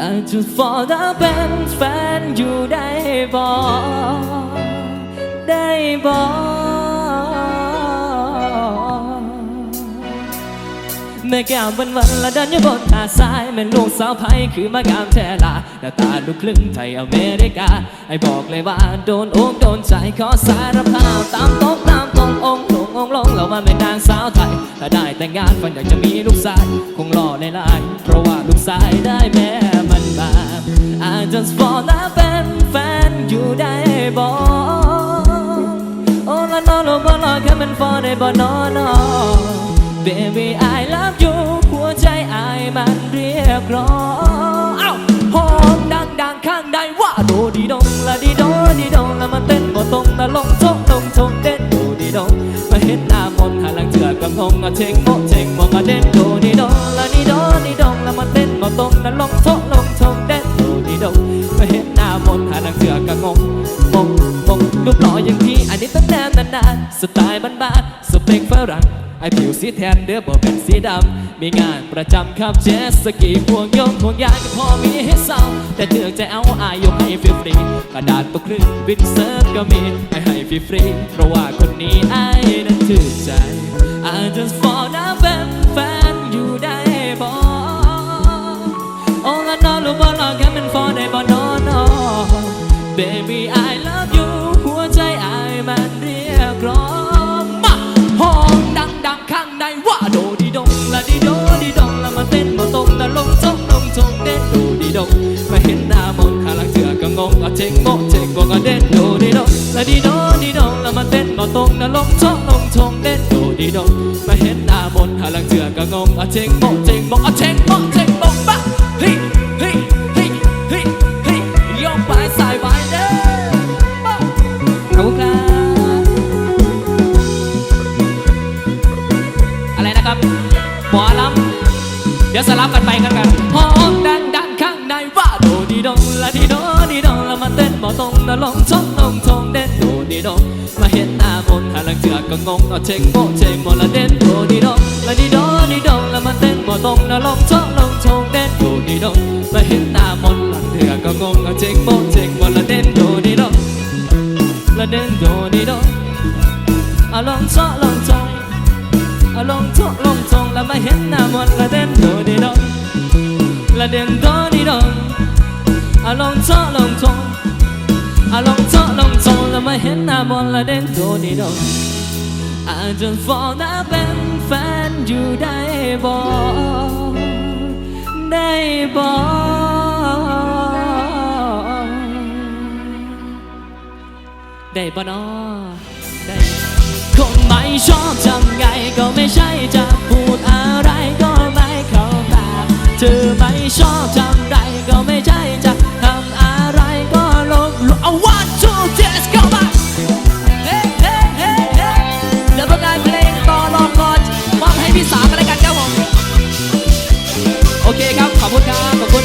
อาจจะฟอแล้วเป็นแฟนอยู่ได้บ่ได้บ่แม่แก้ววันวันละดินอยู่บนหาดทรายแม่ลูกสาวไผ่คือมากามแทลาหน้าตาลูกครึ่งไทยอเมริกา ไอ้บอกเลยว่าโดนอกโดนใจขอสารภาพตามตกตามตรงองค์ลงองลงแล้วว่าแม่นางสาวไทย ถ้าได้แต่งงานฝันอยากจะมีลูกชาย คงหล่อในลายเพราะว่าลูกชายได้แม่ just fall แล้วเป็นแฟนอยู่ได้บ่โอ้ละนอลบ่รอแค่มัน fall ได้บ่นอนอ Baby I love you หัวใจอายมันเรียกร้องเอ้าห้อมดังดังข้างในว่าโดดีดงละดีโดดีดงละมันเต้นบ่ตรงละลงโชกลงชงเต้นโดดีดงมาเห็นหน้ามนต์หาหลังเถื่อกับงงอะเชงโมเชงโมกะเด่นโดดีดงละดีโดดีดงละมันเต้นบ่ตรงละลงโชกลงชง งงงงงรูปหล่ออย่างพี่อันนี้เป็นแนนานๆสไตล์บ้านๆสเปคฝรั่งไอผิวสีแทนเด้อบ่เป็นสีดำ มีงานประจำขับเจตสกีพวงโยงพวงยางก็พอมีให้เศร้า แต่เถือกจะเอาอายยกให้ฟรีๆกระดาษตกครึ่งวินเซิร์ฟก็มีให้ให้ฟรีๆเพราะว่าคนนี้ไอ้นั้นถือใจ I just fall นะเป็นแฟนอยู่ได้บ่โอ้ละนอรู้บ่ลองแค่เป็นฟอได้บ่นอนอ Baby ครับหมอลำเดี๋ยวสลับกันไปกันกันห้องดังดังข้างในว่าโดดีดงละดีโดดีดงละมาเต้นบ่ตรงละลองชงลงชงเด่นโดดีดงมาเห็นหน้ามนต์หาหลังเจือก็งงเอาเชงโมเชงโมละเด่นโดดีดงละดีโดดีดงละมาเต้นบ่ตรงละลองชงลงชงเด่นโดดีดงมาเห็นหน้ามนหลังเถือก็งงเอาเชงโมเชงโมละเด่นโดดีดงละเดินโดดีดองลอะลองจองแล้วมาเห็อาลอง เจาะลองจองอาลองเจาะลองจองแล้วมาเห็นหน้าหมดละเดินโดดีโดอาจจ ไม่ชอบทำไงก็ไม่ใช่จะพูดอะไรก็ไม่เข้าตาเธอไม่ชอบทำไรก็ไม่ใช่จะทำอะไรก็ลบหลู่เอา one two three go back เฮ้เฮ้เฮ้เฮ้เดี๋ยวผลงานเพลงต่อรองก่อนมอบให้พี่สาวกันแล้วกันครับผมโอเคครับขอบคุณครับขอบคุณ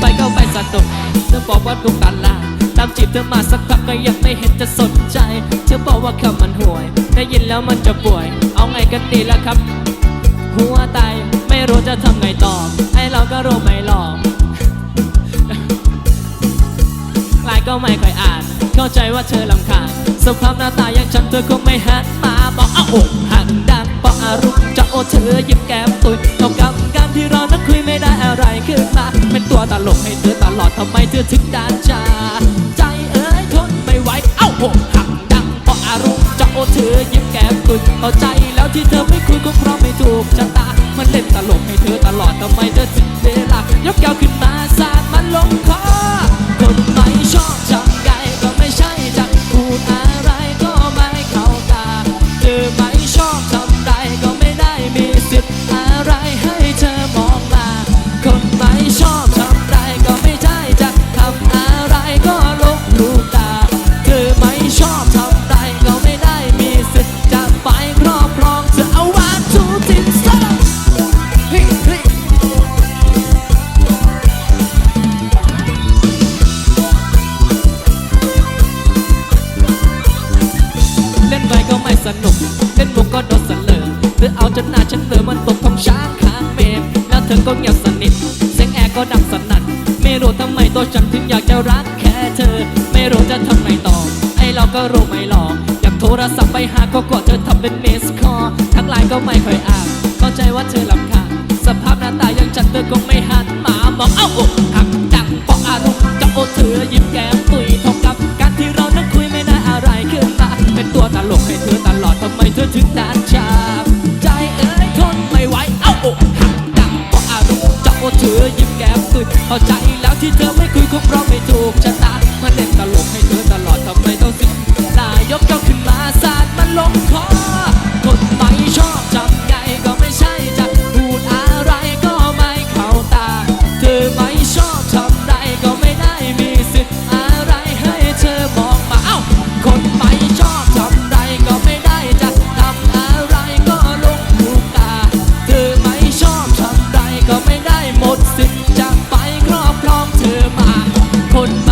ไปก็ไปสนุกเธอบอกว่าทุกตลาตามจีบเธอมาสักพักก็ยังไม่เห็นจะสนใจ เธอบอกว่าคำมันห่วย ได้ยินแล้วมันจะป่วย เอาไงกันดีล่ะครับ หัวตายไม่รู้จะทำไงต่อไอเราก็รู้ไม่หลอกลน์ก็ไม่ค่อยอ่าน เข้าใจว่าเธอลำคาญสภาพหน้าตาอย่างฉันเธอคงไม่หันมาบอกเอาอกหักดังเพราอารมณ์จะโอเธอยิ้มแก้มตุยเท่ากับการที่เรานั้นคุยไม่ได้อะไรขึ้นมาเป็นตัวตลกให้เธอตลอดทำไมเธอถึงด่านจาใจเอ้ยทนไม่ไหวเอ้าอกหัก ยิ้มแก้มตุยเข้าใจแล้วที่เธอไม่คุยก็เพราะไม่ถูกชะตา มันเล่นตลกให้เธอตลอดทำไมเธอถึงเวลายกแก้วขึ้นมา ฉันเดินมันตกทองช้างข้างเมฆแล้วเธอก็เงียบสนิทเสียงแอร์ก็ดังสนั่นไม่รู้ทำไมตัวฉันถึงอยากจะรักแค่เธอ ไม่รู้จะทำไงต่อไอ้เราก็รู้ไม่หลอกอยากโทรศัพท์ไปหาก็กดเธอทำเป็นเมสคอร์ทักไลน์ก็ไม่ค่อยอ่านเข้าใจว่าเธอลำคาสภาพหน้าตายังฉันเธอคงไม่หันมามองเอ้าอกหักดังเพราะอารมณ์จะโอเธอยิ้มแก้มตุยทองกับการที่เรานั้นคุยไม่ได้อะไรขึ้นมาเป็นตัวตลกให้เธอตลอดทำไมเธอถึงตาชาบ โอ้เธอยิ้มแก้มสุยเข้าใจแล้วที่เธอไม่คุยคงเพราะไม่ถูกชะตา put my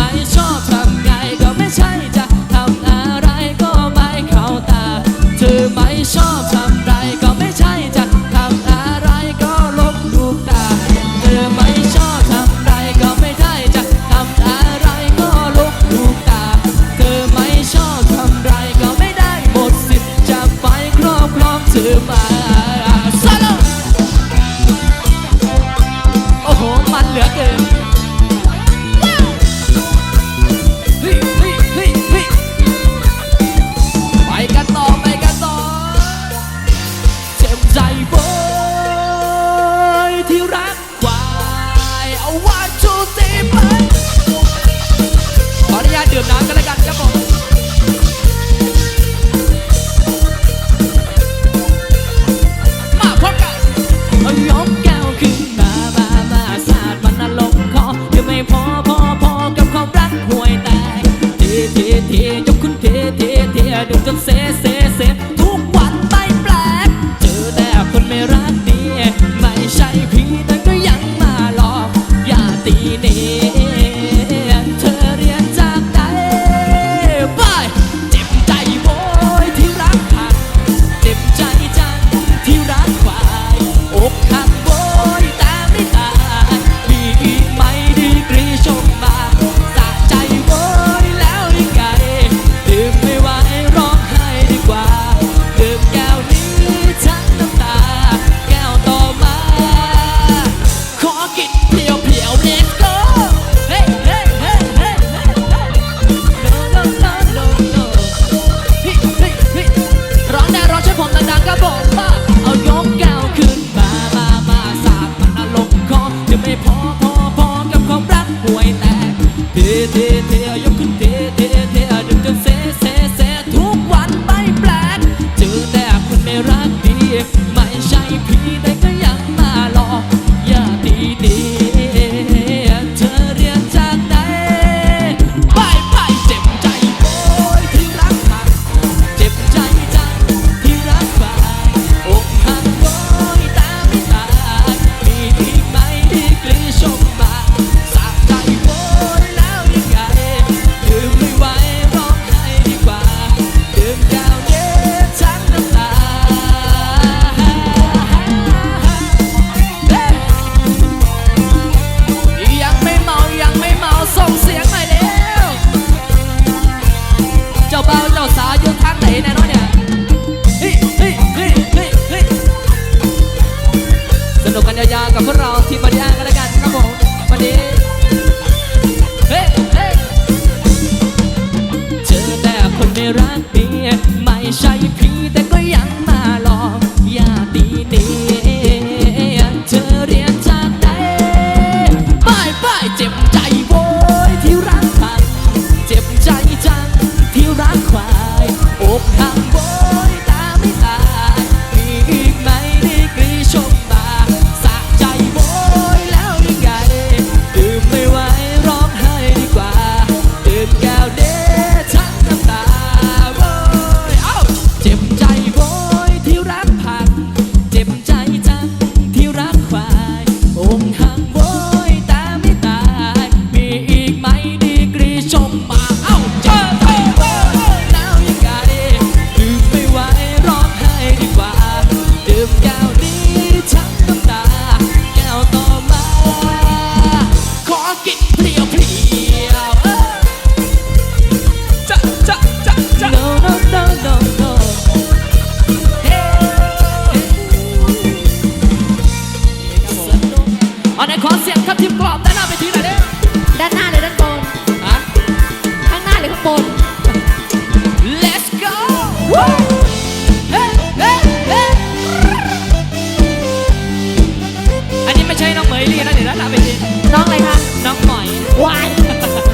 นี้ไม่ใช่น้องเหมยลี่นะเดี๋ยวด้านหน้าไปทีน้องอะไรคะ น้องหมอย วาย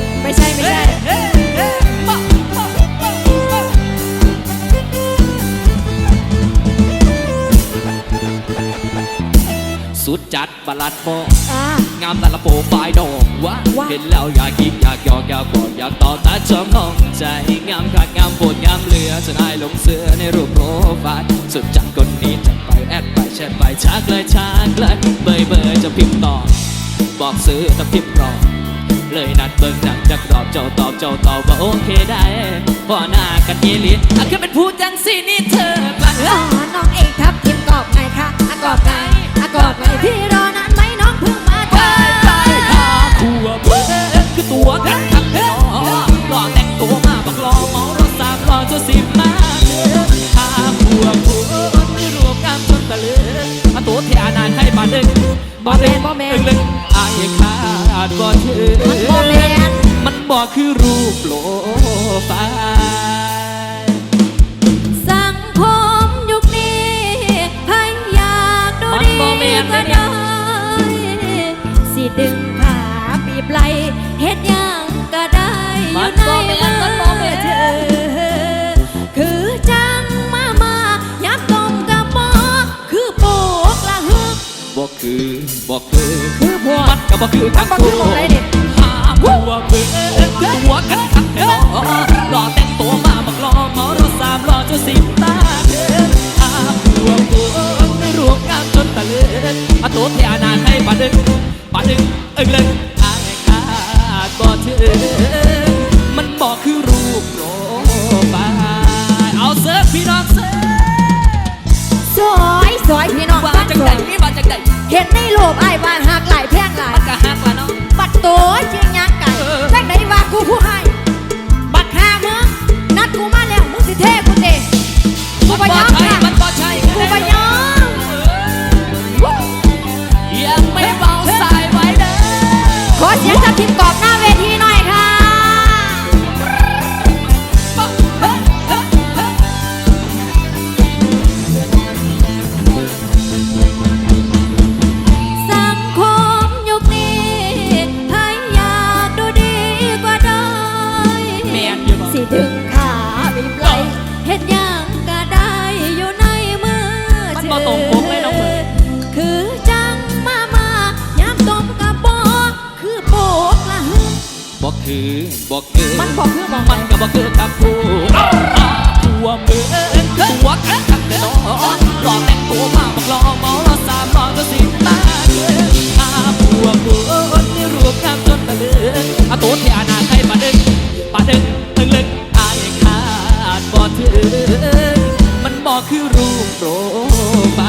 สุดจัดประหลัดโปอ่างามแต่ละโปรไฟล์ดอกว่าว้าเห็นแล้วอยากกินอยากหยอกอยากบอกอยากต่อตาจอมห้องใจงามขาดงามโปวดงามเหลือจะได้ลงเสือในรูปโปรไฟล์สุดจัดคนนี้จะไปแอดไปแชทไปชักเลยชักเลยเบยเบยจะพิมพ์ต่อบอกซื้อถ้าพิมพ์รอเลยนัดเบิ่งหนังจะตอบเจ้าตอบเจ้าตอบว่าโอเคได้พอหน้ากันเยลีอะคือเป็นผู้จังสีนี่เธอบ้างอ๋อน้องเองครับทีมกรอบไงคะอากรอบไง อกไงที่รอนานไหมน้องเพิ่งมาไปเจอไปหาคู่เพื่อนคือตัวกันทักแน่อหล่อแต่งตัวมาบักล่อเมารถสามล้อจะสิบมาเด้อหาคู่เพื่อนที่รวมกันจนตะลึงมาตัวที่อานาใครบาดึงบาดึงดึงดึงอายขาดบ่ถือมันโมเมนมันบอกคือรูปโปรไฟล์ ก็ได้ สิดึงขาปีบไหลเฮ็ดยังก็ได้อยู่ในมือแม่นเธอคือจังมามายับตมกับหมอคือโปกละฮึกบอกคือบอกคือคือพวก มันก็บอกคือทั้งคู่หาผัวเบื่อคือหัวกันทักแน่ คือบอกคือมันบอกคือบอกมันก็บอกคือกับผู้ตัวเมือตัวกันกันแน่นอนหล่อแต่งตัวมาบอกหล่อเมาหล่อสามหล่อก็สิตาเกินอาผัวผัวนี่รวมกันจนตะลึงอาตัวที่อานาให้ปาดึงปาดึงตึงลึงอายขาดบ่ถึงมันบอกคือรูปโปรไฟ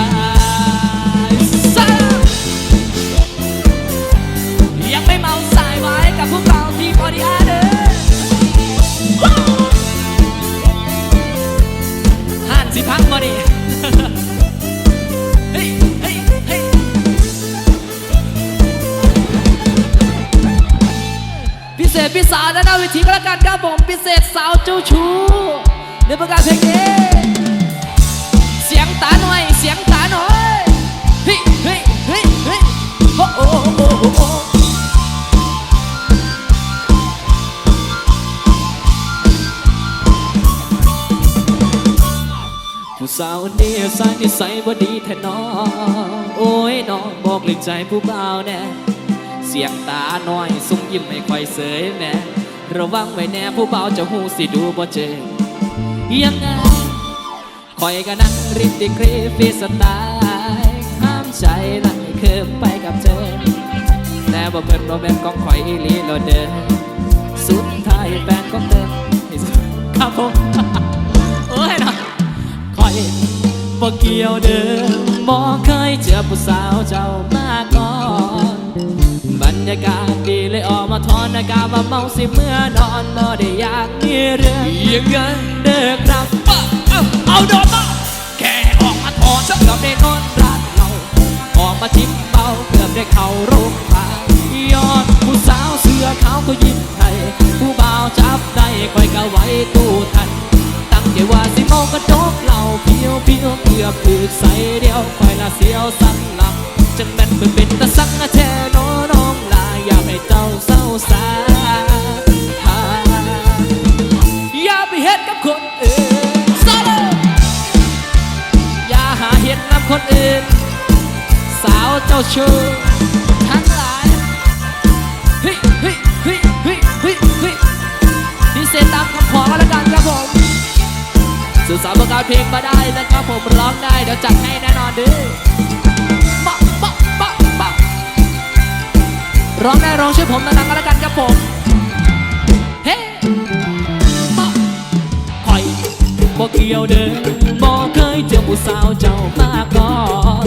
ษพิสารและหน้าเวทีก็แล้วกันครับผมพิเศษสาวเจ้าชู้ในประกาศเพลงนี้เสียงตาหน่อยเสียงตาหน่อยเฮ้ยเฮ้ยเฮ้ยเฮ้ยโอ้โอ้โอ้โอ้โอ้ผู้สาวนี่สายนิสัยบ่ดีแท้น้องโอ้ยน้องบอกเลยใจผู้บ่าวแน่เสียงตาหน่อยซุ่มยิ้มไม่ค่อยเสยแม่ ระวังไว้แน่ผู้เบาจะหูสิดูบ่เจอยังไงคอยก็นั่งริบดีกรีฟีสไตล์ห้ามใจไหลเคิมไปกับเธอแต่บ่เป็นบ่เป็นของข่อยอีลีโลดเด้อสุดท้ายแฟนของเธอครับผมโอ้ยนะคอยบ่เกี่ยวเดิมบ่เคยเจอผู้สาวเจ้ามาก ยากาศดีเลยออกมาทอนอากาศว่าเมาสิเมื่อนอนบ่ได้อยากมีเรื่องยังไงเด้อครับเอาเอาโดนมาแค่ออกมาทอนสักกับได้นอนร้านเราออกมาชิมเบาเกือบได้เข้าโรงพายอนผู้สาวเสื้อขาวก็ยิ้มให้ผู้บ่าวจับได้คอยก็ไว้ตู้ทันตั้งใจว่าสิเมากระดกเหล่าเพียวเพียวเกือบถือใส่เดียวคอยละเสียวสันหลับ จังแม่นเพิ่นเป็นตะสังแท้น้อน้องลาอยากให้เจ้าเศร้าสาอย่าไปเฮ็ดกับคนอื่นซะเลยอย่าหาเฮ็ดนำคนอื่น สาวเจ้าชู้ทั้งหลายเฮ้ยเฮ้ยเฮ้ยเฮ้ยเฮ้ยเฮ้ยพิเศษตามคำขอแล้วกันครับผมสื่อสารประกาศเพลงมาได้นะครับผมร้องได้เดี๋ยวจัดให้แน่นอนเด้อ ร้องได้ร้องช่วยผมดังๆก็แล้วกันครับผม เฮ้คอยบ่เกี่ยวเด้อบ่เคยเจอผู้สาวเจ้ามาก่อน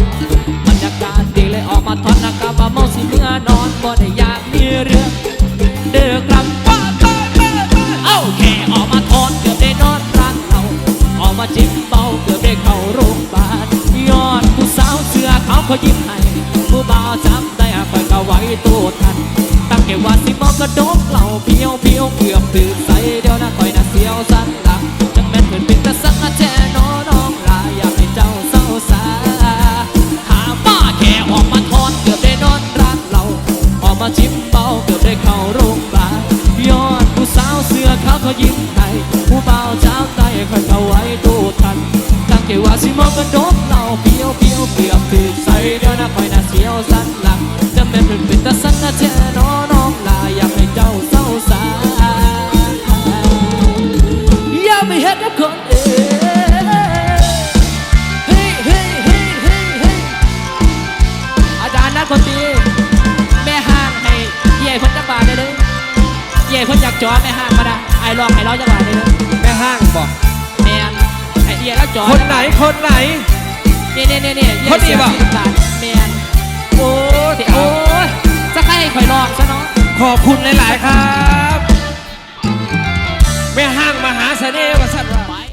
บรรยากาศดีเลยออกมาทอดน้ากาบาเมาสิเมื่อนอนบ่ได้อยากมีเรื่องเดือกลับป้าป้าป้าป้เอ้าแค่ออกมาทอนเกือบได้นอนรักเราออกมาจิ้มเบาเกือบได้เข้าโรงพยาบาลยอดผู้สาวเสื้อเขาเขายิ้มให้ผู้บ่าวจำได้คอยก็ไว้ตัวทัน ตั้งแค่ว่าสิมองกระดกเหล่าเพียวเพียวเกือบตื่นใส่เดียวนะคอยนะเสียวสันหลังจังแม่นเหมือนเป็นตะสักแท้น้อน้องลาอยากให้เจ้าเศร้าสาหาป้าแค่ออกมาทอนเกือบได้นอนรักเราออกมาจิ้มเบาเกือบได้เข้าโรงพยาบาลยอดผู้สาวเสื้อขาวเขายิ้มให้ผู้เบาเจ้าใจคอยเข้าไว้ตู้ทัน ตั้งใจว่าสิมองกระดกเราเพียวเพียวเกือบถือใส่ กับคนอื่นาจารย์นักคนดีแม่ห้างให้เย่เพนจับาทได้เลยเย่เพนอยากจอแม่ห้างมาได้ไอ้ลองให้เราจักบาทได้เลยแม่ห้างบอกแมนไอ้เย่แล้วจอคนไหนคนไหน เนี่ยเนี่ยเนี่ยเนี่ยคนดีบ่ แมนโอ้ยโอ้ยจะให้คอยลองซะเนาะ ขอบคุณหลาย ๆ ครับ แม่ห้างมหาเสน่ห์วสัตว์